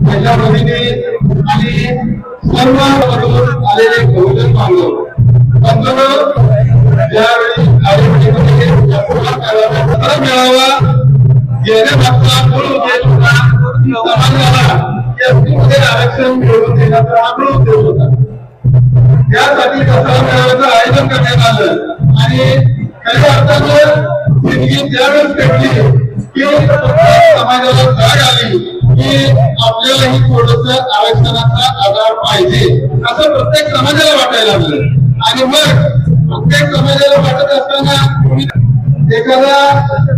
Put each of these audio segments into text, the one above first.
त्याच्या वतीने आणि सर्व आलेले बहुजन बांधव बांधव ज्यावेळी पत्र मिळावा गेल्या मूळ उद्देश होता समाजाला एसटीमध्ये आरक्षण मिळवून देण्याचा हा मूळ उद्देश होता यासाठी दसरा आयोजन करण्यात आलं आणि त्याच्या अर्थानं जिंदगी त्यावेळेस भेटली की समाजाला जाग आली की आपल्यालाही थोडस आरक्षणाचा आधार पाहिजे असं प्रत्येक समाजाला वाटायला लागलं. आणि मग प्रत्येक समाजाला वाटत असताना एखाद्या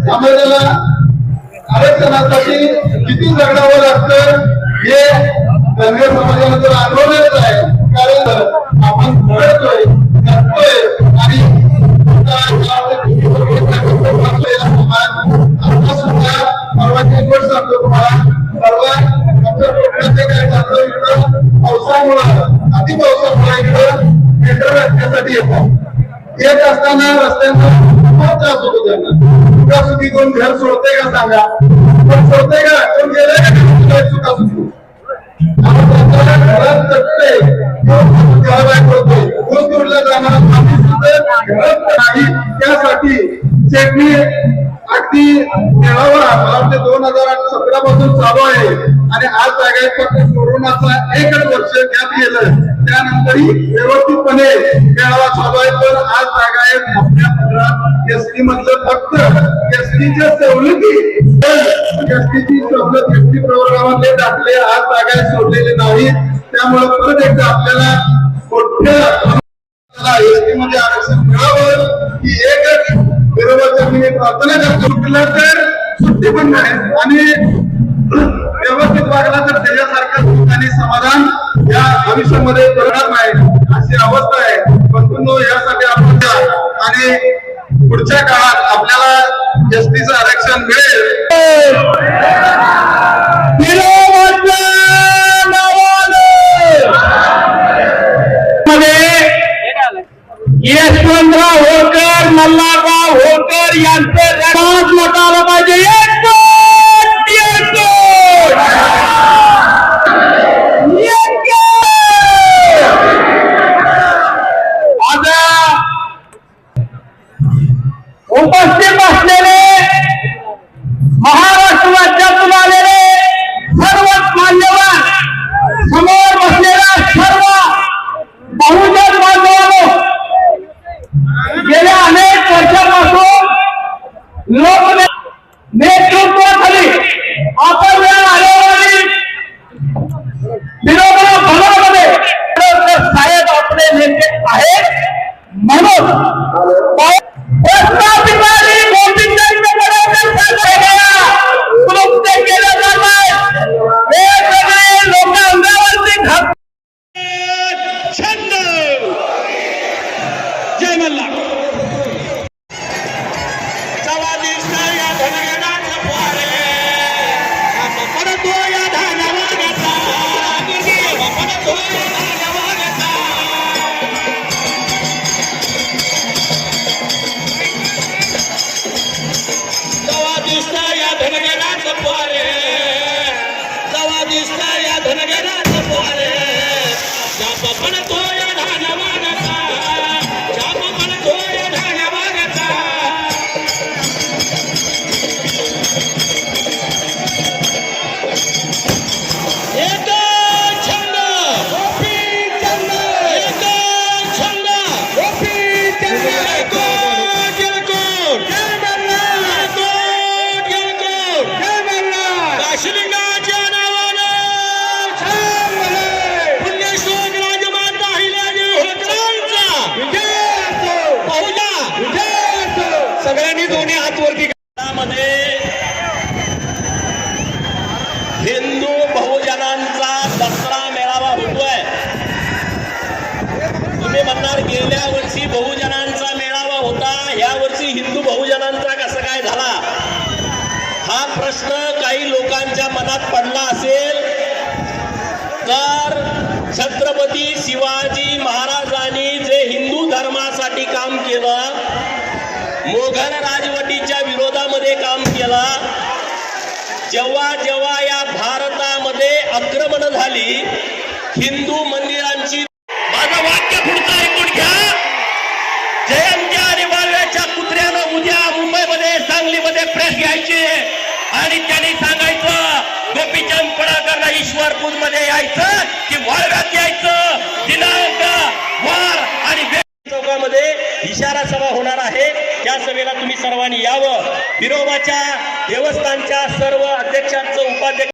समाजाला आरक्षणासाठी किती जगडावं लागतं हे धनगर समाज गोष्ट सांगतो तुम्हाला परवा आमच्या काय इकडं पावसामुळं अति पावसामुळे इकडं मेट्रो रस्त्यासाठी येतात येत असताना रस्त्यांचा खूप त्रास होतो त्यांना कोण घर सोडते का सांगा पण सोडते का कोण गेले का सुखासुखी घरात जगते जाणार आम्ही सुद्धा नाही त्यासाठी चेटणी अगदी मेळावा मला वाटते दोन हजार सतरा पासून चालू आहे. आणि आज जागा फक्त कोरोनाचा एकच वर्ष गॅप गेलं. त्यानंतरही व्यवस्थितपणे मेळावा चालू आहे. तर आज जागा आहे आपल्या पदरात एसटी मधलं. फक्त एसटीच्या सवलती एसटीची सवलत एसटी प्रवर्गामध्ये टाकले आज जागा सोडलेले नाही. त्यामुळे परत एकदा आपल्याला मोठ्या एसटी मध्ये आरक्षण मिळावं ही एकच बरोबरच्या मी प्रार्थना करतो म्हटलं तर सुट्टी पण नाही. आणि व्यवस्थित वागला तर त्याच्यासारखं सुख आणि समाधान या आयुष्यामध्ये करणार नाही अशी अवस्था आहे. परंतु यासाठी आपण आणि पुढच्या काळात आपल्याला एस टी यशवंतराव होळकर मल्हारराव होळकर यांचे पाच मत आलं पाहिजे गेल्या अनेक वर्षापासून लोक म्हणणार गेल्या वर्षी बहुजनांचा मेळावा होता या वर्षी हिंदू बहुजनांचा कसं काय झाला? हा प्रश्न काही लोकांच्या मनात पडला असेल. तर छत्रपती शिवाजी महाराजांनी जे हिंदू धर्मासाठी काम केलं मोघल राजवटीच्या विरोधामध्ये काम केलं जेव्हा जेव्हा या भारतामध्ये आक्रमण झाली हिंदू मंदिरांची गोपीचंद पडाकरला ईश्वरपूरमध्ये यायचं की वाळव्यात यायचं. दिनांक वार आणि चौकामध्ये इशारा सभा होणार आहे. त्या सभेला तुम्ही सर्वांनी यावं. विरोबाच्या देवस्थानच्या सर्व अध्यक्षांचं उपाध्यक्ष